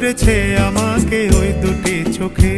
করেছে আমাকে ওই দুটি চোখে।